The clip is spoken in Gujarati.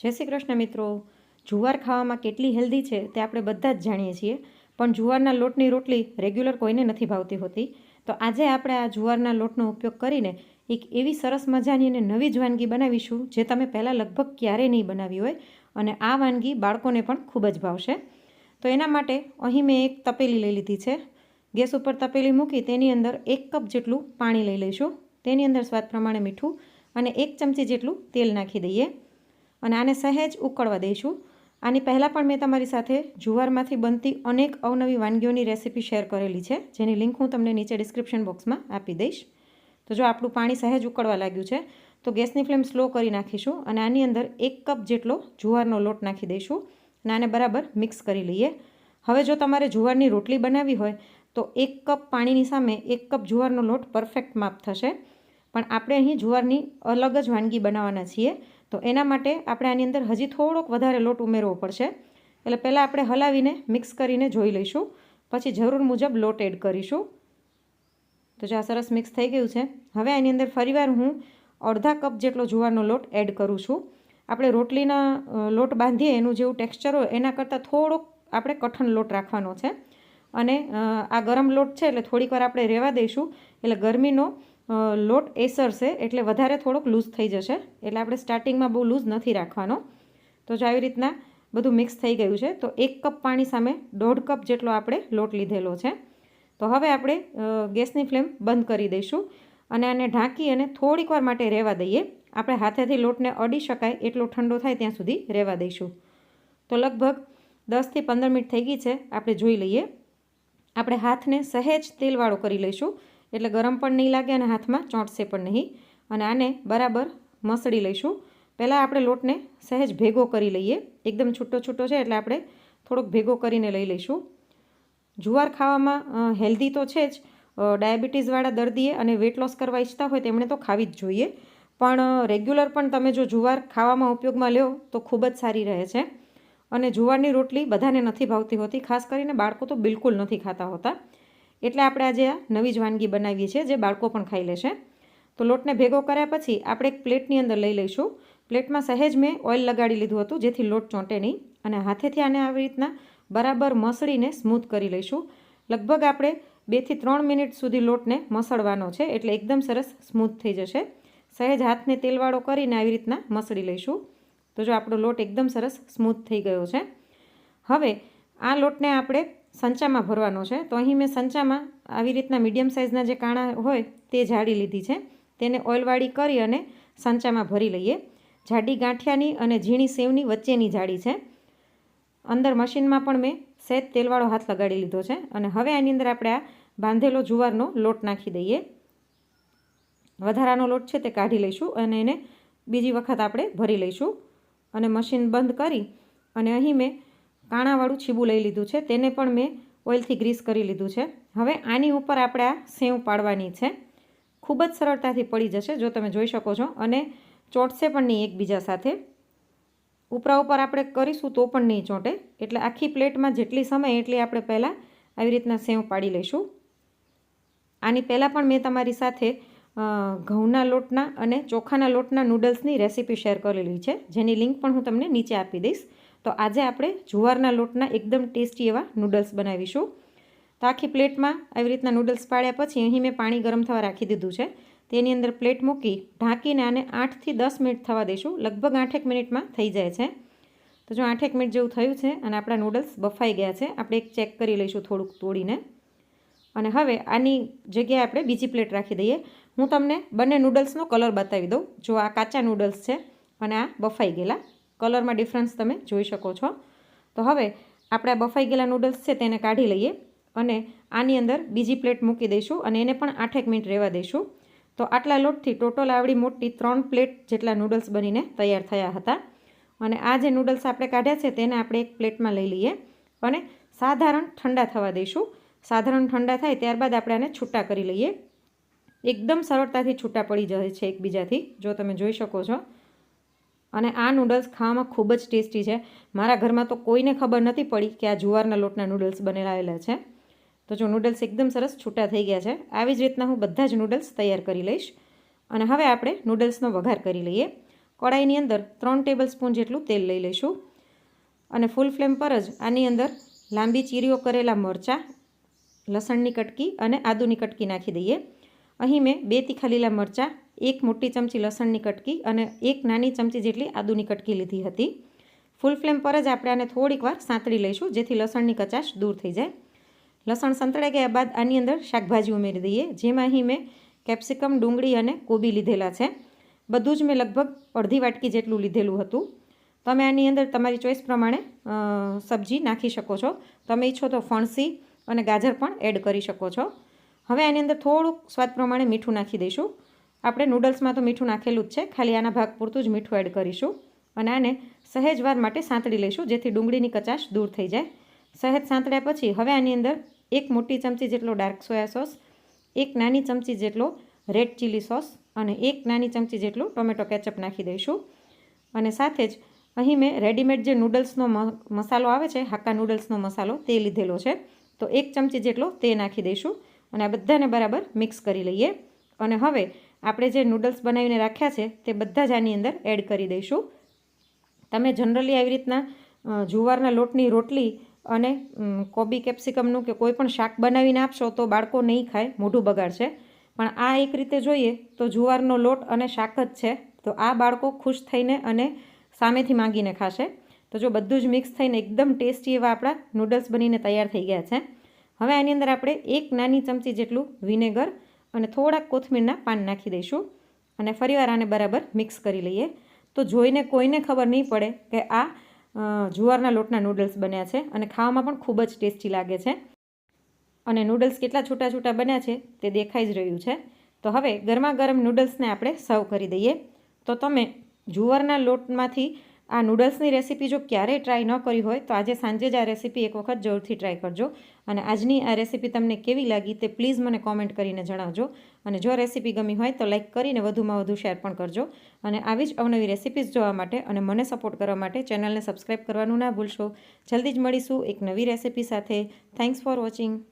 જય શ્રી કૃષ્ણ મિત્રો. જુવાર ખાવામાં કેટલી હેલ્ધી છે તે આપણે બધા જ જાણીએ છીએ. પણ જુવારના લોટની રોટલી રેગ્યુલર કોઈને નથી ભાવતી હોતી. તો આજે આપણે આ જુવારના લોટનો ઉપયોગ કરીને એક એવી સરસ મજાની અને નવી જ વાનગી બનાવીશું જે તમે પહેલાં લગભગ ક્યારેય નહીં બનાવી હોય અને આ વાનગી બાળકોને પણ ખૂબ જ ભાવશે. તો એના માટે અહીં મેં એક તપેલી લઈ લીધી છે. ગેસ ઉપર તપેલી મૂકી તેની અંદર એક કપ જેટલું પાણી લઈ લઈશું. તેની અંદર સ્વાદ પ્રમાણે મીઠું અને એક ચમચી જેટલું તેલ નાખી દઈએ. અને આને સહેજ ઉકળવા દઈશું. આની પહેલાં પણ મેં તમારી સાથે જુવારમાંથી બનતી અનેક અવનવી વાનગીઓની રેસીપી શેર કરેલી છે, જેની લિંક હું તમને નીચે ડિસ્ક્રિપ્શન બોક્સમાં આપી દઈશ. તો જો આપણું પાણી સહેજ ઉકળવા લાગ્યું છે, તો ગેસની ફ્લેમ સ્લો કરી નાખીશું અને આની અંદર એક કપ જેટલો જુવારનો લોટ નાખી દઈશું અને આને બરાબર મિક્સ કરી લઈએ. હવે જો તમારે જુવારની રોટલી બનાવવી હોય, તો એક કપ પાણીની સામે એક કપ જુવારનો લોટ પરફેક્ટ માપ થશે. પણ આપણે અહીં જુવારની અલગ જ વાનગી બનાવવાના છીએ. તો એના માટે આપણે આની અંદર હજી થોડોક વધારે લોટ ઉમેરવો પડશે. એટલે પહેલાં આપણે હલાવીને મિક્સ કરીને જોઈ લઈશું. પછી જરૂર મુજબ લોટ એડ કરીશું. તો જો આ સરસ મિક્સ થઈ ગયું છે. હવે આની અંદર ફરીવાર હું અડધા કપ જેટલો જુવારનો લોટ એડ કરું છું. આપણે રોટલીના લોટ બાંધીએ એનું જેવું ટેક્સચર હોય, એના કરતાં થોડોક આપણે કઠણ લોટ રાખવાનો છે. અને આ ગરમ લોટ છે એટલે થોડીક વાર આપણે રહેવા દઈશું. એટલે ગરમીનો લોટ એસરશે એટલે વધારે થોડોક લૂઝ થઈ જશે. એટલે આપણે સ્ટાર્ટિંગમાં બહુ લૂઝ નથી રાખવાનો. તો જો આવી રીતના બધું મિક્સ થઈ ગયું છે, તો એક કપ પાણી સામે દોઢ કપ જેટલો આપણે લોટ લીધેલો છે. તો હવે આપણે ગેસની ફ્લેમ બંધ કરી દઈશું અને આને ઢાંકી અને થોડીક માટે રહેવા દઈએ. આપણે હાથેથી લોટને અડી શકાય એટલો ઠંડો થાય ત્યાં સુધી રહેવા દઈશું. તો લગભગ દસથી પંદર મિનિટ થઈ ગઈ છે, આપણે જોઈ લઈએ. આપણે હાથને સહેજ તેલવાળો કરી લઈશું. એટલે ગરમ પણ નહીં લાગે અને હાથમાં ચોંટશે પણ નહીં. અને આને બરાબર મસળી લઈશું. પહેલાં આપણે લોટને સહેજ ભેગો કરી લઈએ. એકદમ છૂટો છૂટો છે એટલે આપણે થોડોક ભેગો કરીને લઈ લઈશું. જુવાર ખાવામાં હેલ્ધી તો છે જ. ડાયાબિટીસવાળા દર્દીએ અને વેટ લોસ કરવા ઈચ્છતા હોય તેમણે તો ખાવી જ જોઈએ. પણ રેગ્યુલર પણ તમે જો જુવાર ખાવામાં ઉપયોગમાં લ્યો તો ખૂબ જ સારી રહે છે. અને જુવારની રોટલી બધાને નથી ભાવતી હોતી, ખાસ કરીને બાળકો તો બિલકુલ નથી ખાતા હોતા. એટલે આપણે આજે આ નવી જ વાનગી બનાવીએ છીએ, જે બાળકો પણ ખાઈ લેશે. તો લોટને ભેગો કર્યા પછી આપણે એક પ્લેટની અંદર લઈ લઈશું. પ્લેટમાં સહેજ મેં ઓઇલ લગાડી લીધું હતું, જેથી લોટ ચોંટે નહીં. અને હાથેથી આને આવી રીતના બરાબર મસળીને સ્મૂથ કરી લઈશું. લગભગ આપણે બેથી ત્રણ મિનિટ સુધી લોટને મસળવાનો છે, એટલે એકદમ સરસ સ્મૂથ થઈ જશે. સહેજ હાથને તેલવાળો કરીને આવી રીતના મસળી લઈશું. તો જો આપણો લોટ એકદમ સરસ સ્મૂથ થઈ ગયો છે. હવે આ લોટને આપણે સંચામાં ભરવાનો છે. તો અહીં મેં સંચામાં આવી રીતના મીડિયમ સાઇઝના જે કાણા હોય તે જાડી લીધી છે. તેને ઓઇલવાળી કરી અને સંચામાં ભરી લઈએ. જાડી ગાંઠિયાની અને ઝીણી સેવની વચ્ચેની જાડી છે. અંદર મશીનમાં પણ મેં સહેજ તેલવાળો હાથ લગાડી લીધો છે અને હવે આની અંદર આપણે આ બાંધેલો જુવારનો લોટ નાખી દઈએ. વધારાનો લોટ છે તે કાઢી લઈશું અને એને બીજી વખત આપણે ભરી લઈશું. અને મશીન બંધ કરી અને અહીં મેં કાણાવાળું છીબું લઈ લીધું છે. તેને પણ મેં ઓઇલથી ગ્રીસ કરી લીધું છે. હવે આની ઉપર આપણે આ સેવ પાડવાની છે. ખૂબ જ સરળતાથી પડી જશે, જો તમે જોઈ શકો છો. અને ચોંટશે પણ નહીં એકબીજા સાથે. ઉપરા ઉપર આપણે કરીશું તો પણ નહીં ચોંટે. એટલે આખી પ્લેટમાં જેટલી સમય એટલી આપણે પહેલાં આવી રીતના સેવ પાડી લઈશું. આની પહેલાં પણ મેં તમારી સાથે ઘઉંના લોટના અને ચોખાના લોટના નૂડલ્સની રેસીપી શેર કરેલી છે. જેની લિંક પણ હું તમને નીચે આપી દઈશ. તો આજે આપણે જુવારના લોટના એકદમ ટેસ્ટી એવા નૂડલ્સ બનાવીશું. તો આખી પ્લેટમાં આવી રીતના નૂડલ્સ પાડ્યા પછી અહીં મેં પાણી ગરમ થવા રાખી દીધું છે. તેની અંદર પ્લેટ મૂકી ઢાંકીને આને આઠથી દસ મિનિટ થવા દઈશું લગભગ આઠેક મિનિટમાં થઈ જાય છે. તો જો આઠેક મિનિટ જેવું થયું છે અને આપણા નૂડલ્સ બફાઈ ગયા છે, આપણે એક ચેક કરી લઈશું થોડુંક તોડીને. અને હવે આની જગ્યાએ આપણે બીજી પ્લેટ રાખી દઈએ. હું તમને બંને નૂડલ્સનો કલર બતાવી દઉં. જો આ કાચા નૂડલ્સ છે અને આ બફાઈ ગયેલા. કલરમાં ડિફરન્સ તમે જોઈ શકો છો. તો હવે આપણે બફાઈ ગયેલા નૂડલ્સ છે તેને કાઢી લઈએ અને આની અંદર બીજી પ્લેટ મૂકી દઈશું અને એને પણ આઠેક મિનિટ રહેવા દઈશું. તો આટલા લોટથી ટોટલ આવડી મોટી ત્રણ પ્લેટ જેટલા નૂડલ્સ બનીને તૈયાર થયા હતા. અને આ જે નૂડલ્સ આપણે કાઢ્યા છે તેને આપણે એક પ્લેટમાં લઈ લઈએ અને સાધારણ ઠંડા થવા દઈશું. સાધારણ ઠંડા થાય ત્યારબાદ આપણે આને છૂટા કરી લઈએ. એકદમ સરળતાથી છૂટા પડી જાય છે એકબીજાથી, જો તમે જોઈ શકો છો. અને આ નૂડલ્સ ખાવામાં ખૂબ જ ટેસ્ટી છે. મારા ઘરમાં તો કોઈને ખબર નથી પડી કે આ જુવારના લોટના નૂડલ્સ બનેલાયેલા છે. તો જો નૂડલ્સ એકદમ સરસ છૂટા થઈ ગયા છે, આવી જ રીતના હું બધા જ નૂડલ્સ તૈયાર કરી લઈશ. અને હવે આપણે નૂડલ્સનો વઘાર કરી લઈએ. કડાઈની અંદર ત્રણ ટેબલ સ્પૂન જેટલું તેલ લઈ લઈશું. અને ફૂલ ફ્લેમ પર જ આની અંદર લાંબી ચીરીઓ કરેલા મરચાં, લસણની કટકી અને આદુની કટકી નાખી દઈએ. અહીં મેં બે તીખા લીલા મરચાં એક મોટી ચમચી લસણની કટકી અને એક નાની ચમચી જેટલી આદુની કટકી લીધી હતી. ફૂલ ફ્લેમ પર જ આપણે આને થોડીક વાર સાંતળી લઈશું, જેથી લસણની કચાશ દૂર થઈ જાય. લસણ સંતળાઈ ગયા બાદ આની અંદર શાકભાજી ઉમેરી દઈએ, જેમાં અહીં મેં કેપ્સિકમ, ડુંગળી અને કોબી લીધેલા છે. બધું જ મેં લગભગ અડધી વાટકી જેટલું લીધેલું હતું. તમે આની અંદર તમારી ચોઈસ પ્રમાણે સબ્જી નાખી શકો છો. તમે ઈચ્છો તો ફણસી અને ગાજર પણ એડ કરી શકો છો. હવે આની અંદર થોડુંક સ્વાદ પ્રમાણે મીઠું નાખી દઈશું. આપણે નૂડલ્સમાં તો મીઠું નાખેલું જ છે. ખાલી આના ભાગ પૂરતું જ મીઠું એડ કરીશું. અને આને સહેજવાર માટે સાંતળી લઈશું, જેથી ડુંગળીની કચાશ દૂર થઈ જાય. સહેજ સાંતળ્યા પછી હવે આની અંદર એક મોટી ચમચી જેટલો ડાર્ક સોયા સોસ એક નાની ચમચી જેટલો રેડ ચીલી સોસ અને એક નાની ચમચી જેટલું ટોમેટો કેચઅપ નાખી દઈશું. અને સાથે જ અહીં મેં રેડીમેડ જે નૂડલ્સનો મસાલો આવે છે, હાક્કા નૂડલ્સનો મસાલો, તે લીધેલો છે. તો એક ચમચી જેટલો તે નાખી દઈશું. અને આ બધાને બરાબર મિક્સ કરી લઈએ. અને હવે આપણે જે નૂડલ્સ બનાવીને રાખ્યા છે, તે બધા જ આની અંદર એડ કરી દઈશું. તમે જનરલી આવી રીતના જુવારના લોટની રોટલી અને કોબી કેપ્સિકમનું કે કોઈ પણ શાક બનાવીને આપશો તો બાળકો નહીં ખાય, મોઢું બગાડશે. પણ આ એક રીતે જોઈએ તો જુવારનો લોટ અને શાક જ છે, તો આ બાળકો ખુશ થઈને અને સામેથી માંગીને ખાશે. તો જો બધું જ મિક્સ થઈને એકદમ ટેસ્ટી એવા આપણા નૂડલ્સ બનીને તૈયાર થઈ ગયા છે. હવે આની અંદર આપણે એક નાની ચમચી જેટલું વિનેગર અને થોડાક કોથમીરના પાન નાખી દઈશું અને ફરીવાર આને બરાબર મિક્સ કરી લઈએ. તો જોઈને કોઈને ખબર નહીં પડે કે આ જુવારના લોટના નૂડલ્સ બન્યા છે અને ખાવામાં પણ ખૂબ જ ટેસ્ટી લાગે છે. અને નૂડલ્સ કેટલા છૂટા છૂટા બન્યા છે તે દેખાઈ જ રહ્યું છે. તો હવે ગરમા ગરમ નૂડલ્સને આપણે સર્વ કરી દઈએ. તો તમે જુવારના લોટમાંથી આ નૂડલ્સની રેસીપી જો ક્યારેય ટ્રાય ન કરી હોય, તો આજે સાંજે જ આ રેસીપી એક વખત જરૂરથી ટ્રાય કરજો. અને આજની આ રેસીપી તમને કેવી લાગી તે પ્લીઝ મને કોમેન્ટ કરીને જણાવજો. અને જો રેસીપી ગમી હોય, તો લાઇક કરીને વધુમાં વધુ શેર પણ કરજો. અને આવી જ અવનવી રેસીપીઝ જોવા માટે અને મને સપોર્ટ કરવા માટે ચેનલને સબસ્ક્રાઈબ કરવાનું ના ભૂલશો. જલ્દી જ મળીશું એક નવી રેસીપી સાથે. Thanks for watching